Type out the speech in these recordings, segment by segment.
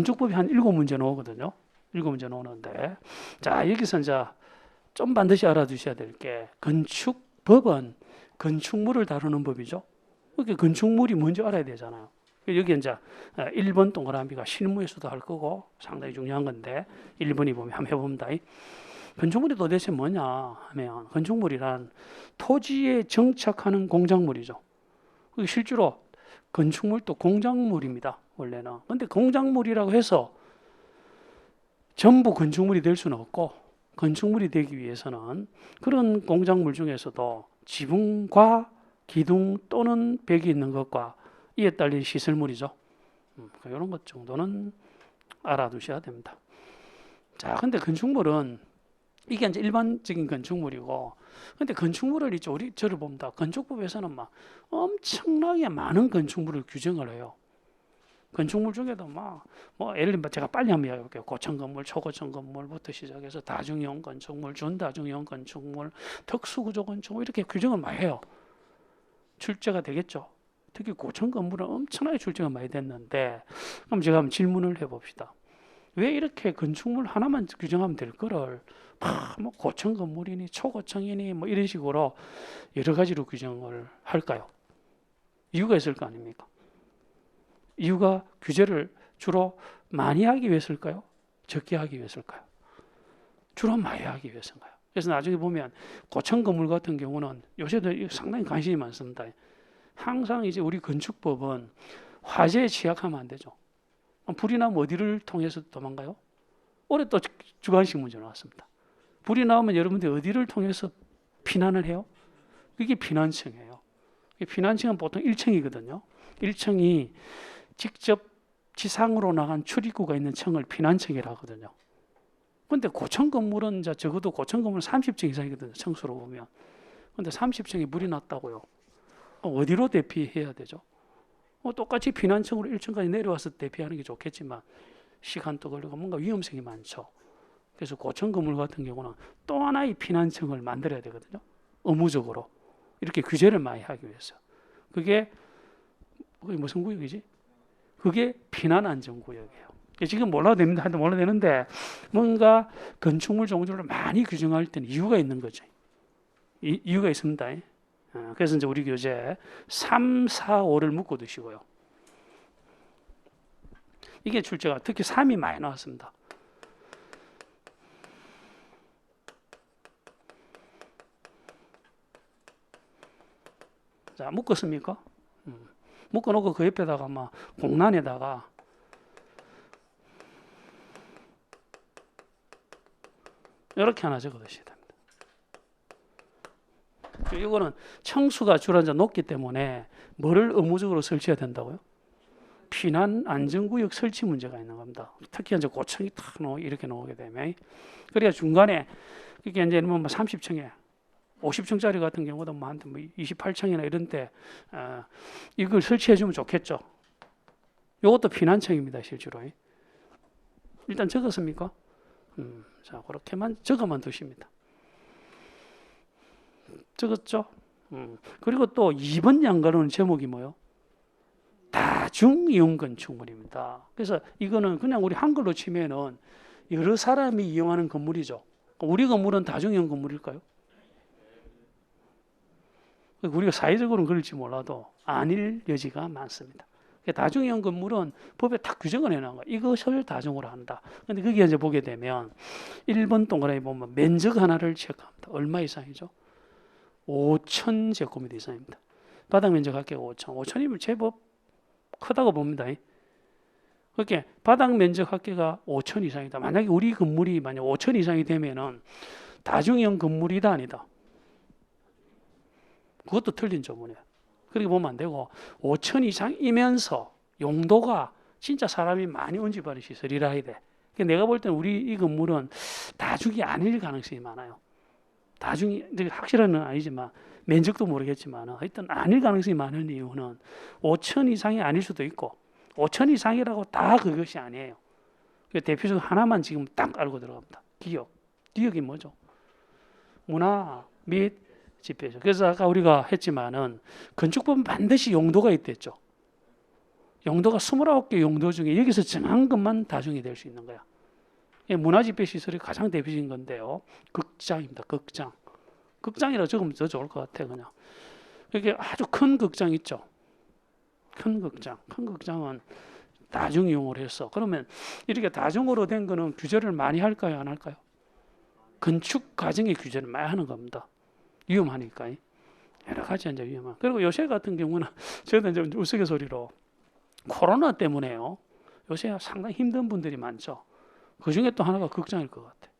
건축법이 한 일곱 문제 나오거든요. 일곱 문제 나오는데 자 여기서 이제 좀 반드시 알아두셔야 될 게 건축법은 건축물을 다루는 법이죠. 그게 건축물이 뭔지 알아야 되잖아요. 여기 이제 1번 동그라미가 실무에서도 할 거고 상당히 중요한 건데 1번이 보면 한번 해봅니다. 건축물이 도대체 뭐냐 하면 건축물이란 토지에 정착하는 공작물이죠. 실제로 건축물도 공작물입니다. 원래는. 근데 공작물이라고 해서 전부 건축물이 될 수는 없고 건축물이 되기 위해서는 그런 공작물 중에서도 지붕과 기둥 또는 벽이 있는 것과 이에 딸린 시설물이죠. 음, 이런 것 정도는 알아두셔야 됩니다. 자, 근데 건축물은 이게 이제 일반적인 건축물이고, 근데 건축물을 이제 우리 저를 봅니다. 건축법에서는 막 엄청나게 많은 건축물을 규정을 해요. 건축물 중에도 막, 뭐, 예를 들면 제가 빨리 한번 이야기해볼게요. 고층 건물, 초고층 건물부터 시작해서 다중형 건축물, 준다중형 건축물, 특수구조 건축물, 이렇게 규정을 많이 해요. 출제가 되겠죠. 특히 고층 건물은 엄청나게 출제가 많이 됐는데, 그럼 제가 한번 질문을 해봅시다. 왜 이렇게 건축물 하나만 규정하면 될 거를, 아, 뭐 고층 건물이니 초고층이니 뭐 이런 식으로 여러 가지로 규정을 할까요? 이유가 있을 거 아닙니까? 이유가 규제를 주로 많이 하기 위해서일까요? 적게 하기 위해서일까요? 주로 많이 하기 위해서인가요? 그래서 나중에 보면 고층 건물 같은 경우는 요새도 상당히 관심이 많습니다. 항상 이제 우리 건축법은 화재에 취약하면 안 되죠. 불이 나면 어디를 통해서 도망가요? 올해 또 주관식 문제 나왔습니다. 불이 나오면 여러분들 어디를 통해서 피난을 해요? 그게 피난층이에요. 피난층은 보통 1층이거든요. 1층이 직접 지상으로 나간 출입구가 있는 층을 피난층이라 하거든요. 근데 고층 건물은 이제 적어도 고층 건물은 30층 이상이거든요. 층수로 보면. 근데 30층에 물이 났다고요. 어디로 대피해야 되죠? 어, 똑같이 피난층으로 1층까지 내려와서 대피하는 게 좋겠지만 시간도 걸리고 뭔가 위험성이 많죠. 그래서 고층 건물 같은 경우는 또 하나의 피난층을 만들어야 되거든요. 의무적으로 이렇게 규제를 많이 하기 위해서. 그게 그게 무슨 구역이지? 그게 피난 안전 구역이에요. 지금 몰라도 됩니다. 몰라도 되는데 뭔가 건축물 종류를 많이 규정할 때는 이유가 있는 거죠. 이, 이유가 있습니다. 어, 그래서 이제 우리 교재 3, 4, 5를 묶어 두시고요. 이게 출제가 특히 3이 많이 나왔습니다. 자, 묶었습니까? 음. 묶어놓고 그 옆에다가 막 공란에다가 이렇게 하나 적어두셔야 됩니다. 이거는 청수가 이제 높기 때문에 뭐를 의무적으로 설치해야 된다고요? 피난 안전구역 설치 문제가 있는 겁니다. 특히 이제 고층이 탁 이렇게 나오게 되면 그래야 중간에 이게 이제 뭐 30층에 50층짜리 같은 경우도 뭐 28층이나 이런 때 어, 이걸 설치해 주면 좋겠죠. 이것도 피난층입니다, 실제로. 일단 적었습니까? 음, 자, 그렇게만 적어만 두십니다. 적었죠? 음. 그리고 또 2번 양가로는 제목이 뭐요? 다중이용 건축물입니다. 그래서 이거는 그냥 우리 한글로 치면은 여러 사람이 이용하는 건물이죠. 우리 건물은 다중이용 건물일까요? 우리가 사회적으로는 그럴지 몰라도 아닐 여지가 많습니다. 다중이용 건물은 법에 딱 규정을 해놓은 거예요. 이것을 다중으로 한다. 근데 거기에 이제 보게 되면 1번 동그라미 보면 면적 하나를 체크합니다. 얼마 이상이죠? 5천 제곱미터 이상입니다. 바닥 면적 합계가 5천. 5천이면 제법 크다고 봅니다. 그렇게 바닥 면적 합계가 5천 이상이다. 만약에 우리 건물이 만약 5천 이상이 되면은 다중형 건물이다 아니다. 그것도 틀린 조문이에요. 그렇게 보면 안 되고 5천 이상이면서 용도가 진짜 사람이 많이 운집하는 시설이라 해야 돼. 그러니까 내가 볼 때는 우리 이 건물은 다중이 아닐 가능성이 많아요. 다중이 확실한 건 아니지만 면적도 모르겠지만 하여튼 아닐 가능성이 많은 이유는 5천 이상이 아닐 수도 있고 5천 이상이라고 다 그것이 아니에요. 대표적 하나만 지금 딱 알고 들어갑니다. 기억. 기억이 뭐죠? 문화 및 집회죠. 그래서 아까 우리가 했지만은 건축법은 반드시 용도가 있댔죠. 용도가 29개 용도 중에 여기서 정한 것만 다중이 될 수 있는 거야. 이 문화집회 시설이 가장 대표적인 건데요. 극장입니다. 극장. 극장이라 적으면 더 좋을 것 같아 그냥. 이게 아주 큰 극장 있죠. 큰 극장. 큰 극장은 다중이용을 해서 그러면 이렇게 다중으로 된 거는 규제를 많이 할까요? 안 할까요? 건축 과정의 규제를 많이 하는 겁니다. 위험하니까. 여러 가지 이제 위험한. 그리고 요새 같은 경우는 저도 이제 우스갯소리로 코로나 때문에요. 요새 상당히 힘든 분들이 많죠. 그 중에 또 하나가 극장일 것 같아.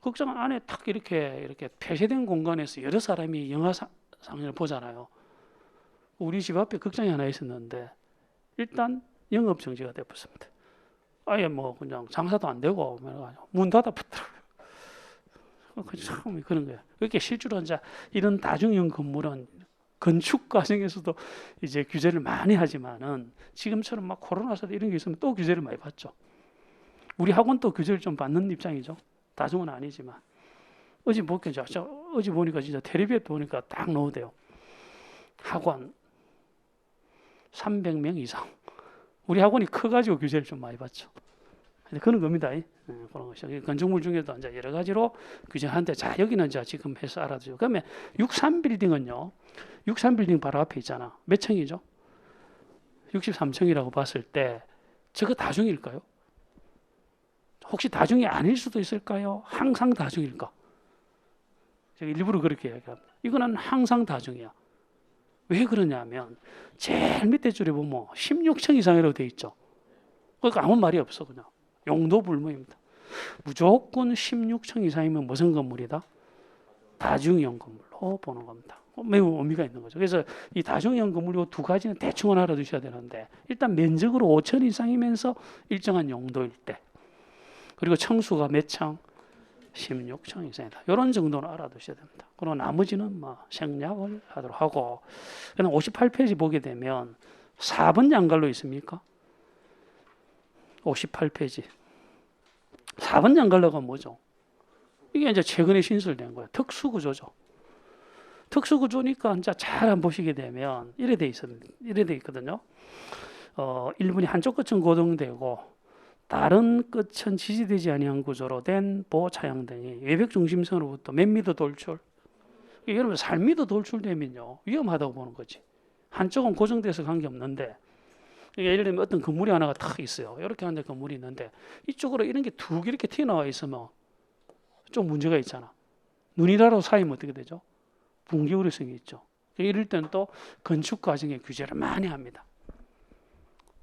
극장 안에 탁 이렇게 이렇게 폐쇄된 공간에서 여러 사람이 영화 상- 상영을 보잖아요. 우리 집 앞에 극장이 하나 있었는데 일단 영업 정지가 돼버렸습니다. 아예 뭐 그냥 장사도 안 되고 그래가지고 문 닫아 붙더라고요. 그참 그런 거예요. 이렇게 실제로 이제 이런 다중형 건물은 건축 과정에서도 이제 규제를 많이 하지만은 지금처럼 막 코로나 사태 이런 게 있으면 또 규제를 많이 받죠. 우리 학원 또 규제를 좀 받는 입장이죠. 다중은 아니지만 어제 보니까 저 어제 보니까 진짜 텔레비에 보니까 딱 넣어대요. 학원 300명 이상. 우리 학원이 커가지고 규제를 좀 많이 받죠. 그런 겁니다. 예, 그런 것이 건축물 중에도 이제 여러 가지로 규제하는데 자 여기는 이제 지금 해서 알아두죠. 그러면 63 빌딩은요. 63 빌딩 바로 앞에 있잖아. 몇 층이죠? 63층이라고 봤을 때 저거 다중일까요? 혹시 다중이 아닐 수도 있을까요? 항상 다중일까? 제가 일부러 그렇게 이야기합니다. 이거는 항상 다중이야. 왜 그러냐면 제일 밑에 줄에 보면 16층 이상이라고 돼 있죠. 그러니까 아무 말이 없어 그냥 용도 불문입니다. 무조건 16층 이상이면 무슨 건물이다? 다중형 건물로 보는 겁니다. 매우 의미가 있는 거죠. 그래서 이 다중형 건물 요두 가지는 대충은 알아두셔야 되는데 일단 면적으로 5천 이상이면서 일정한 용도일 때 그리고 층수가 몇 층? 16층 이상이다. 이런 정도는 알아두셔야 됩니다. 그리고 나머지는 뭐 생략을 하도록 하고 그냥 58페이지 보게 되면 4번 양갈로 있습니까? 58페이지 4번 양갈로가 뭐죠? 이게 이제 최근에 신설된 거예요. 특수구조죠. 특수구조니까 이제 잘 한번 보시게 되면 이래 돼 있어 이래 돼 있거든요. 어, 1분이 한쪽 끝은 고정되고 다른 끝은 지지되지 아니한 구조로 된 보호 차양 등이 외벽 중심선으로부터 몇 미터 돌출. 여러분 3미터 돌출되면요 위험하다고 보는 거지. 한쪽은 고정돼서 관계 없는데 예를 들면 어떤 건물이 하나가 탁 있어요. 이렇게 하는 건물이 있는데 이쪽으로 이런 게 두 개 이렇게 튀어나와 있으면 좀 문제가 있잖아. 눈이라도 쌓이면 어떻게 되죠? 붕괴 우려성이 있죠. 이럴 때는 또 건축 과정의 규제를 많이 합니다.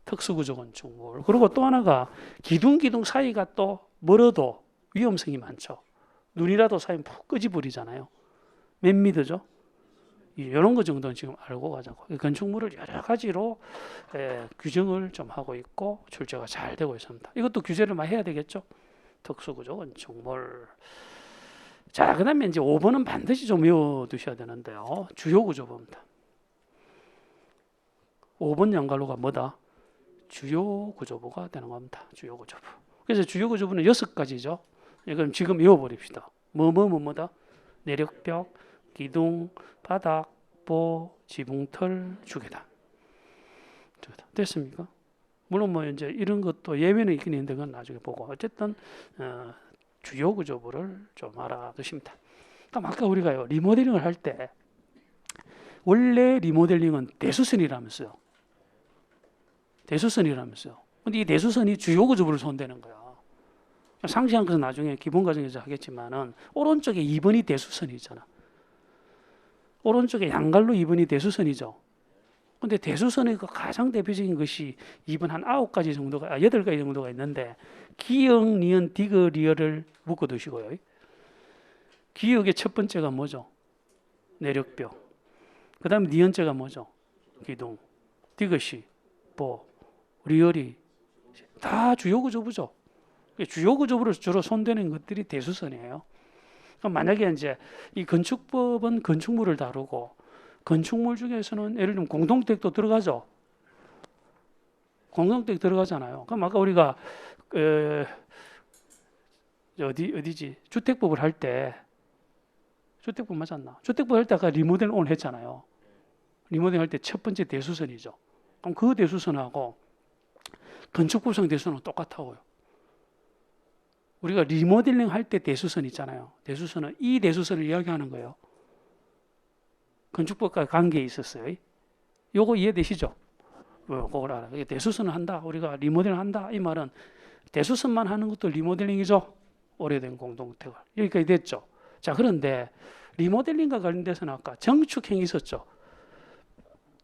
특수구조 건축물. 그리고 또 하나가 기둥 기둥 사이가 또 멀어도 위험성이 많죠. 눈이라도 쌓이면 푹 끄집어리잖아요. 몇 미터죠? 이런 거 정도는 지금 알고 가자고. 이 건축물을 여러 가지로 에, 규정을 좀 하고 있고 출제가 잘 되고 있습니다. 이것도 규제를 많이 해야 되겠죠. 특수구조 건축물. 자, 그 다음에 이제 5번은 반드시 좀 외워 두셔야 되는데요. 주요 구조부입니다. 5번 양갈로가 뭐다? 주요 구조부가 되는 겁니다. 주요 구조부. 그래서 주요 구조부는 여섯 가지죠. 이건 지금 외워버립시다. 뭐 뭐 뭐 뭐다? 내력벽, 기둥, 바닥, 보, 지붕털. 주계단. 됐습니까? 물론 뭐 이제 이런 것도 예외는 있긴 있는데 그건 나중에 보고 어쨌든 어, 주요 구조부를 좀 알아두십니다. 그럼 아까 우리가요 리모델링을 할 때 원래 리모델링은 대수선이라면서요. 대수선이라면서요. 근데 이 대수선이 주요 구조부를 손대는 거야. 상시한 것은 나중에 기본 과정에서 하겠지만은 오른쪽에 2번이 대수선이 있잖아. 오른쪽에 양갈로 2번이 대수선이죠. 근데 대수선의 그 가장 대표적인 것이 2번 한 9가지 정도가 아, 8가지 정도가 있는데 기역, 니은, 디귿, 리얼을 묶어 두시고요. 기역의 첫 번째가 뭐죠? 내력벽. 그다음에 니은자가 뭐죠? 기둥. 디귿이 뭐 리얼이 다 주요 구조부죠. 주요 구조부를 주로 손대는 것들이 대수선이에요. 그럼 만약에 이제 이 건축법은 건축물을 다루고 건축물 중에서는 예를 들면 공동택도 들어가죠. 공동택 들어가잖아요. 그럼 아까 우리가 에, 어디 어디지 주택법을 할 때 주택법 맞았나? 주택법 할 때 아까 리모델 오늘 했잖아요. 리모델 할 때 첫 번째 대수선이죠. 그럼 그 대수선하고 건축법상 대수선은 똑같아요. 우리가 리모델링 할 때 대수선 있잖아요. 대수선은 이 대수선을 이야기하는 거예요. 건축법과 관계에 있었어요. 요거 이해되시죠? 어, 그걸 알아. 대수선을 한다. 우리가 리모델링 한다. 이 말은 대수선만 하는 것도 리모델링이죠. 오래된 공동택을. 여기까지 됐죠. 자, 그런데 리모델링과 관련돼서는 아까 정축행이 있었죠.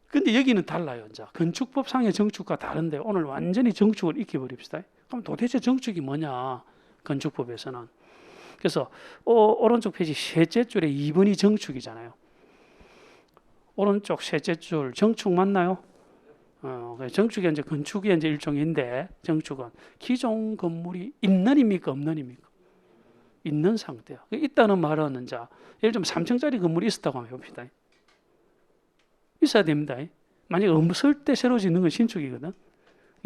근데 여기는 달라요. 이제 건축법상의 정축과 다른데 오늘 완전히 정축을 익혀버립시다. 그럼 도대체 정축이 뭐냐? 건축법에서는. 그래서 오, 오른쪽 페이지 셋째 줄에 2번이 정축이잖아요. 오른쪽 셋째 줄 정축 맞나요? 어, 그래서 정축이 이제 건축이 이제 일종인데 정축은 기존 건물이 있는입니까 없는입니까? 있는 상태야. 그 있다는 말은 이제 예를 들면 3층짜리 건물이 있었다고 한번 해봅시다. 있어야 됩니다. 만약 없을 때 새로 짓는 건 신축이거든.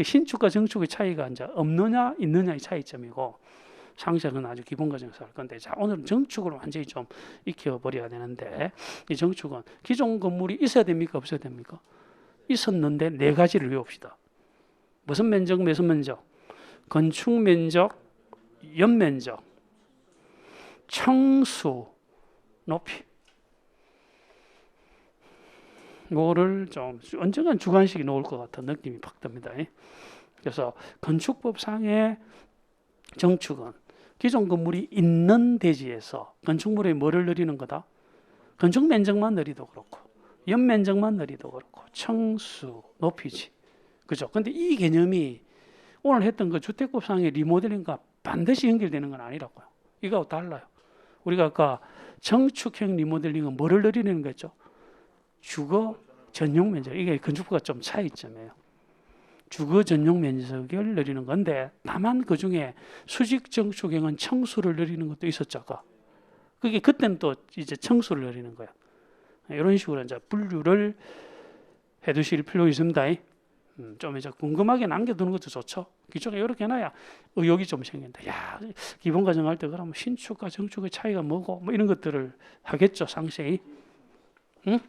신축과 정축의 차이가 이제 없느냐 있느냐의 차이점이고 상세는 아주 기본 과정에서 할 건데 자 오늘은 정축을 완전히 좀 익혀버려야 되는데 이 정축은 기존 건물이 있어야 됩니까 없어야 됩니까? 있었는데 네 가지를 외웁시다. 무슨 면적, 무슨 면적? 건축 면적, 연면적, 청수, 높이. 이거를 좀 언젠간 주관식이 나올 것 같은 느낌이 팍 듭니다. 그래서 건축법상의 정축은 기존 건물이 있는 대지에서 건축물의 뭐를 늘리는 거다? 건축 면적만 늘리도 그렇고 연면적만 늘리도 그렇고 청수, 높이지. 그죠? 근데 이 개념이 오늘 했던 그 주택법상의 리모델링과 반드시 연결되는 건 아니라고요. 이거하고 달라요. 우리가 아까 정축형 리모델링은 뭐를 늘리는 거죠? 주거 전용 면적. 이게 건축부가 좀 차이점이에요. 주거 전용 면적을 늘리는 건데 다만 그 중에 수직 정축형은 청수를 늘리는 것도 있었죠. 아까. 그게 그때는 또 이제 청수를 늘리는 거야. 이런 식으로 이제 분류를 해두실 필요 있습니다. 음, 좀 이제 궁금하게 남겨두는 것도 좋죠. 기존에 이렇게 해놔야 의욕이 좀 생긴다. 야, 기본 과정 할 때 그러면 신축과 정축의 차이가 뭐고 뭐 이런 것들을 하겠죠, 상세히. 응?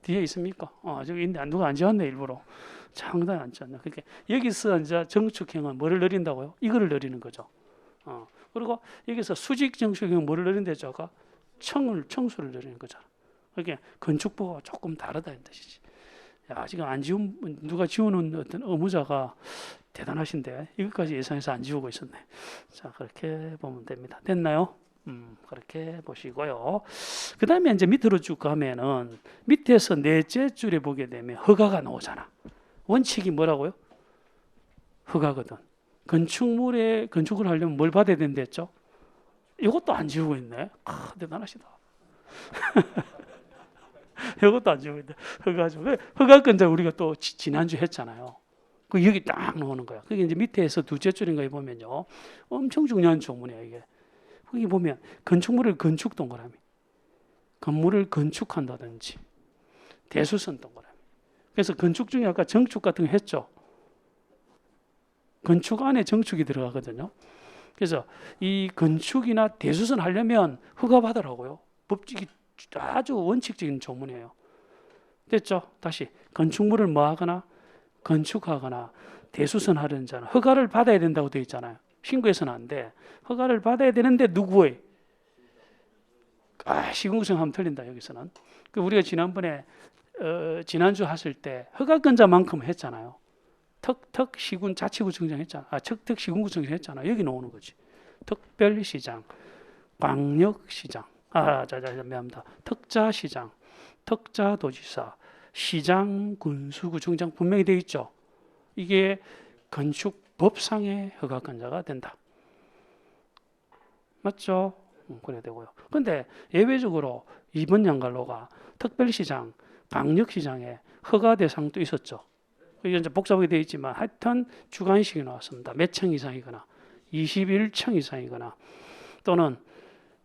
뒤에 있습니까? 어, 저기 있는데 누가 안 지웠네 일부러. 상당히 안 지웠네. 그러니까 여기서 이제 정축형은 뭐를 늘린다고요? 이거를 늘리는 거죠. 어, 그리고 여기서 수직 정축형은 뭐를 늘린다죠? 아까 청을 청수를 늘리는 거잖아. 그러니까 건축부가 조금 다르다는 뜻이지. 야, 지금 안 지운 누가 지우는 어떤 의무자가 대단하신데 이것까지 예상해서 안 지우고 있었네. 자, 그렇게 보면 됩니다. 됐나요? 음, 그렇게 보시고요. 그 다음에 이제 밑으로 쭉 가면은 밑에서 넷째 줄에 보게 되면 허가가 나오잖아. 원칙이 뭐라고요? 허가거든. 건축물에 건축을 하려면 뭘 받아야 된댔죠? 이것도 안 지우고 있네. 아, 대단하시다. 이것도 안 지우고 있네. 허가 좀. 허가건자 우리가 또 지, 난주 했잖아요. 그 여기 딱 나오는 거야. 그게 이제 밑에서 두째 줄인가에 보면요. 엄청 중요한 조문이야, 이게. 거기 보면 건축물을 건축 동그라미, 건물을 건축한다든지 대수선 동그라미. 그래서 건축 중에 아까 정축 같은 거 했죠. 건축 안에 정축이 들어가거든요. 그래서 이 건축이나 대수선 하려면 허가 받으라고요. 법칙이 아주 원칙적인 조문이에요. 됐죠? 다시 건축물을 뭐 하거나 건축하거나 대수선 하려는 자는 허가를 받아야 된다고 되어 있잖아요. 신고해서는 안 돼. 허가를 받아야 되는데 누구의? 아, 시공구청 하면 틀린다 여기서는. 그 우리가 지난번에 어, 지난주 하실 때 허가권자만큼 했잖아요. 턱턱 시군 자치구청장 했잖아. 아, 척턱 시군구청장 했잖아. 여기 나오는 거지. 특별시장, 광역시장, 아, 자자자 미안합니다. 특자시장, 특자도지사, 시장, 군수구청장 분명히 되어 있죠. 이게 건축 법상의 허가권자가 된다. 맞죠? 음, 그래야 되고요. 근데 예외적으로 이번 양갈로가 특별시장, 광역시장에 허가 대상도 있었죠. 이게 이제 복잡하게 되어 있지만 하여튼 주관식이 나왔습니다. 몇 층 이상이거나 21층 이상이거나 또는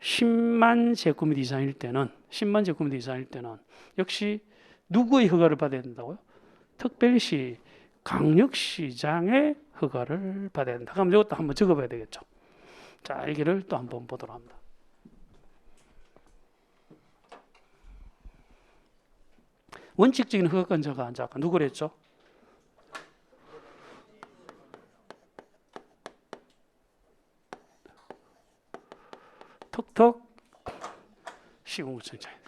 10만 제곱미터 이상일 때는 10만 제곱미터 이상일 때는 역시 누구의 허가를 받아야 된다고요? 특별시 강력시장의 허가를 받아야 된다. 그럼 이것도 한번 적어봐야 되겠죠. 자, 여기를 또 한번 보도록 합니다. 원칙적인 허가권자가 이제 아까 누구랬죠? 톡톡 시공구청장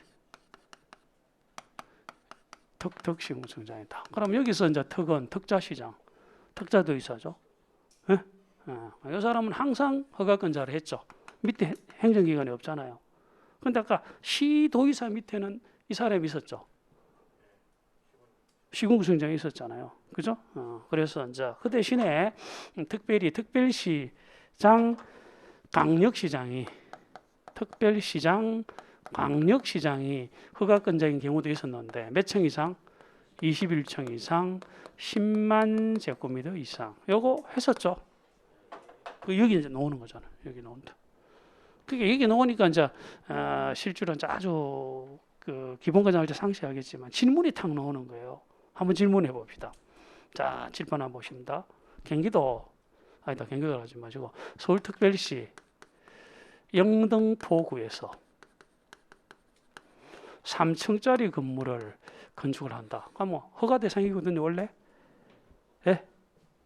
턱턱 시공구청장이다. 그럼 여기서 이제 턱은 턱자시장, 턱자도의사죠. 예? 예. 사람은 항상 허가권자를 했죠. 밑에 행정기관이 없잖아요. 근데 아까 시도의사 밑에는 이 사람이 있었죠. 시군구청장이 있었잖아요. 그죠? 어, 그래서 이제 그 대신에 음, 특별히 특별시장, 강력시장이 특별시장, 강력시장이 허가권자인 경우도 있었는데 몇 층 이상? 21층 이상, 10만 제곱미터 이상. 요거 했었죠. 그 여기 이제 나오는 거잖아요. 여기 나온다. 그게 여기 나오니까 이제 어, 실제로 이제 아주 그 기본 과정을 상세하겠지만 질문이 탁 나오는 거예요. 한번 질문해 봅시다. 자, 칠번 한번 보십니다. 경기도 아니다 경기도 하지 마시고 서울특별시 영등포구에서 3층짜리 건물을 건축을 한다. 그럼 뭐 허가 대상이거든요 원래. 예?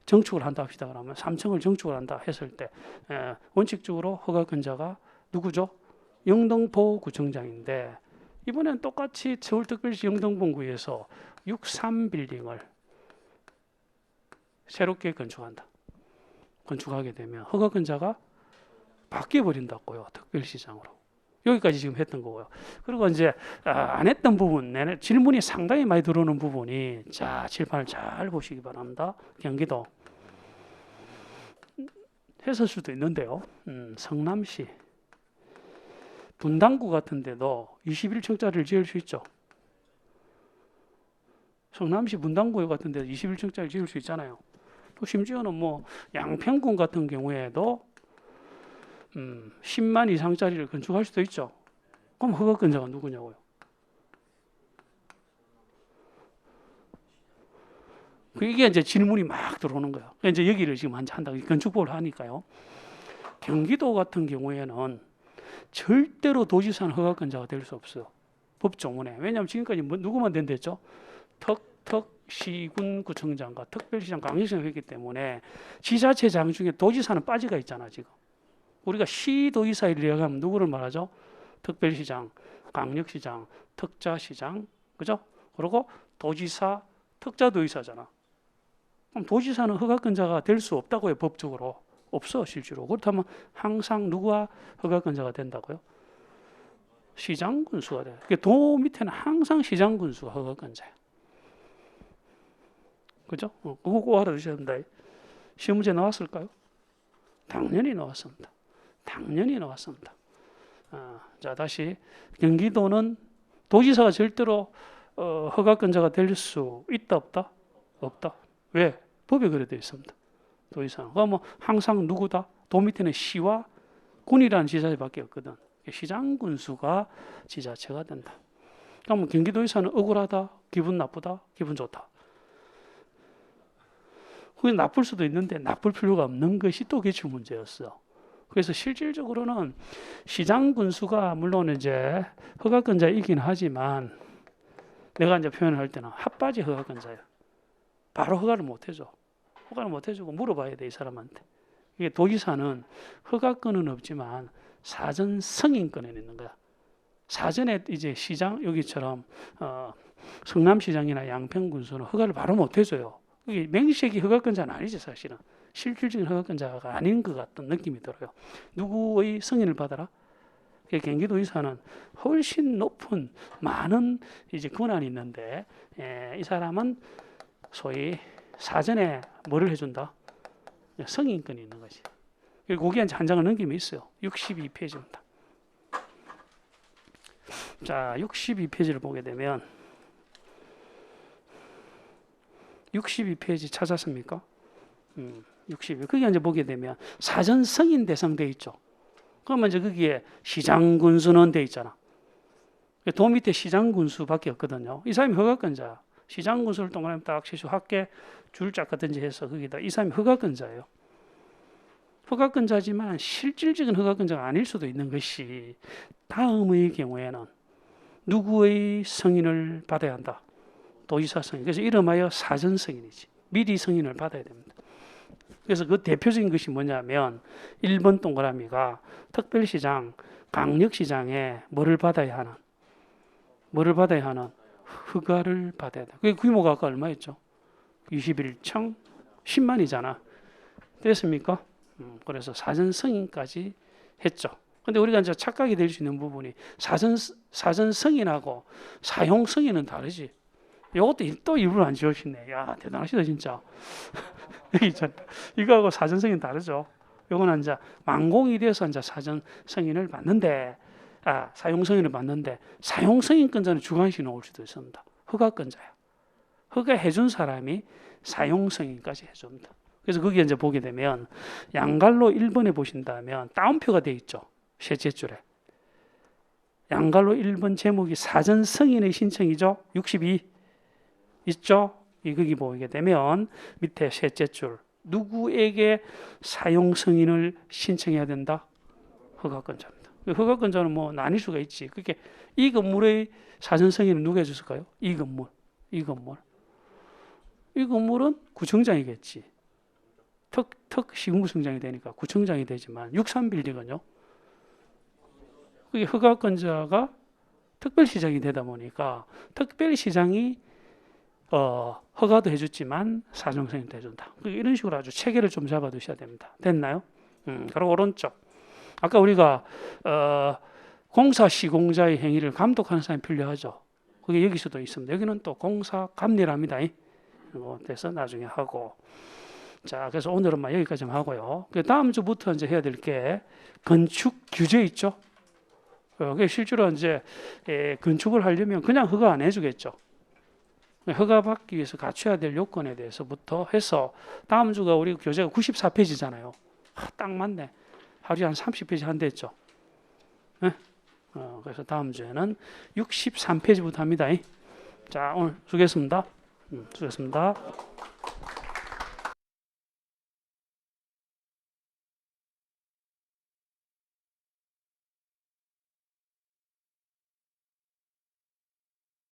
정축을 한다 합시다. 그러면 3층을 정축을 한다 했을 때 예, 원칙적으로 허가권자가 누구죠? 영등포 구청장인데 이번엔 똑같이 서울특별시 영등포구에서 63 빌딩을 새롭게 건축한다. 건축하게 되면 허가권자가 바뀌어 버린다고요. 특별시장으로. 여기까지 지금 했던 거고요. 그리고 이제 아, 안 했던 부분, 내내 질문이 상당히 많이 들어오는 부분이 자 칠판을 잘 보시기 바랍니다. 경기도 했을 수도 있는데요. 음, 성남시 분당구 같은데도 21층짜리를 지을 수 있죠. 성남시 분당구 같은데 21층짜리 지을 수 있잖아요. 또 심지어는 뭐 양평군 같은 경우에도 음, 10만 이상짜리를 건축할 수도 있죠. 그럼 허가권자가 누구냐고요? 그 이게 이제 질문이 막 들어오는 거예요. 이제 여기를 지금 한다 건축법을 하니까요. 경기도 같은 경우에는 절대로 도지사는 허가권자가 될 수 없어요. 법조문에. 왜냐하면 지금까지 뭐 누구만 된댔죠? 턱턱 시군 구청장과 특별시장 강력시장 했기 때문에 지자체장 중에 도지사는 빠지가 있잖아 지금. 우리가 시도의사를 이야기하면 누구를 말하죠? 특별시장, 강력시장, 특자시장, 그죠? 그리고 도지사, 특자도의사잖아. 그럼 도지사는 허가권자가 될 수 없다고요 법적으로 없어 실제로. 그렇다면 항상 누구와 허가권자가 된다고요? 시장 군수가 돼. 그도 밑에는 항상 시장 군수가 허가권자야. 그죠? 어, 그거 꼭 알아두셔야 된다. 시험 문제 나왔을까요? 당연히 나왔습니다. 당연히 나왔습니다. 아, 자 다시 경기도는 도지사가 절대로 어, 허가권자가 될 수 있다 없다? 없다. 왜? 법에 그래 되어 있습니다. 도지사는. 그럼 뭐 항상 누구다? 도 밑에는 시와 군이라는 지자체밖에 없거든. 시장 군수가 지자체가 된다. 그럼 경기도에서는 억울하다, 기분 나쁘다, 기분 좋다. 그게 나쁠 수도 있는데 나쁠 필요가 없는 것이 또 기출 문제였어. 그래서 실질적으로는 시장 군수가 물론 이제 허가권자이긴 하지만 내가 이제 표현을 할 때는 핫바지 허가권자예요. 바로 허가를 못 해줘. 허가를 못 해주고 물어봐야 돼 이 사람한테. 이게 도지사는 허가권은 없지만 사전 승인권은 있는 거야. 사전에 이제 시장 여기처럼 어, 성남시장이나 양평군수는 허가를 바로 못 해줘요. 이게 맹식이 허가권자는 아니지 사실은. 실질적인 허가권자가 아닌 것 같은 느낌이 들어요. 누구의 승인을 받아라? 그 경기도 의사는 훨씬 높은 많은 이제 권한이 있는데 에, 이 사람은 소위 사전에 뭐를 해준다? 승인권이 있는 거지. 그리고 거기에 이제 한 장을 넘김이 있어요. 62페이지입니다. 자, 62페이지를 보게 되면 62페이지 찾았습니까? 음, 62. 거기 이제 보게 되면 사전 승인 대상 돼 있죠. 그러면 이제 거기에 시장 군수는 돼 있잖아. 도 밑에 시장 군수밖에 없거든요. 이 사람이 허가권자야. 시장 군수를 동그라미 딱 치수 학계 줄짝 같은지 해서 거기다 이 사람이 허가권자예요. 허가권자지만 실질적인 허가권자가 아닐 수도 있는 것이 다음의 경우에는 누구의 승인을 받아야 한다. 도지사 승인. 그래서 이름하여 사전 승인이지. 미리 승인을 받아야 됩니다. 그래서 그 대표적인 것이 뭐냐면 1번 동그라미가 특별시장, 강력시장에 뭐를 받아야 하는 뭐를 받아야 하는 허가를 받아야 돼. 그 규모가 아까 얼마였죠? 21층 10만이잖아. 됐습니까? 음, 그래서 사전 승인까지 했죠. 근데 우리가 이제 착각이 될 수 있는 부분이 사전 사전 승인하고 사용 승인은 다르지. 이것도 또 일부러 안 지우시네. 야 대단하시다 진짜. 이거하고 사전 승인 다르죠. 요거는 이제 완공이 돼서 이제 사전 승인을 받는데 아 사용 승인을 받는데 사용 승인권자는 주관식 나올 수도 있습니다. 허가권자야. 허가해 준 사람이 사용 승인까지 해 줍니다. 그래서 거기 이제 보게 되면 양갈로 1번에 보신다면 따옴표가 돼 있죠. 셋째 줄에. 양갈로 1번 제목이 사전 승인의 신청이죠. 62 있죠. 이 거기 보게 되면 밑에 셋째 줄 누구에게 사용 승인을 신청해야 된다? 허가권자입니다. 그 허가권자는 뭐 나뉠 수가 있지. 그게 이 건물의 사전 승인은 누가 해줬을까요? 이 건물, 이 건물. 이 건물은 구청장이겠지. 특, 특 시군구청장이 되니까 구청장이 되지만 63빌딩은요. 그게 허가권자가 특별시장이 되다 보니까 특별시장이 어, 허가도 해줬지만 사정승인도 해준다. 그 이런 식으로 아주 체계를 좀 잡아두셔야 됩니다. 됐나요? 음, 그리고 오른쪽. 아까 우리가 어, 공사 시공자의 행위를 감독하는 사람이 필요하죠. 그게 여기서도 있습니다. 여기는 또 공사 감리랍니다. 뭐 돼서 나중에 하고. 자, 그래서 오늘은 막 여기까지만 하고요. 그 다음 주부터 이제 해야 될 게 건축 규제 있죠. 어, 그게 실제로 이제 에, 건축을 하려면 그냥 허가 안 해주겠죠. 허가 받기 위해서 갖춰야 될 요건에 대해서부터 해서 다음 주가 우리 교재가 94페이지잖아요. 아, 딱 맞네. 하루에 한 30페이지 한대 했죠. 네? 어, 그래서 다음 주에는 63페이지부터 합니다. 자, 오늘 수고했습니다. 음, 수고했습니다.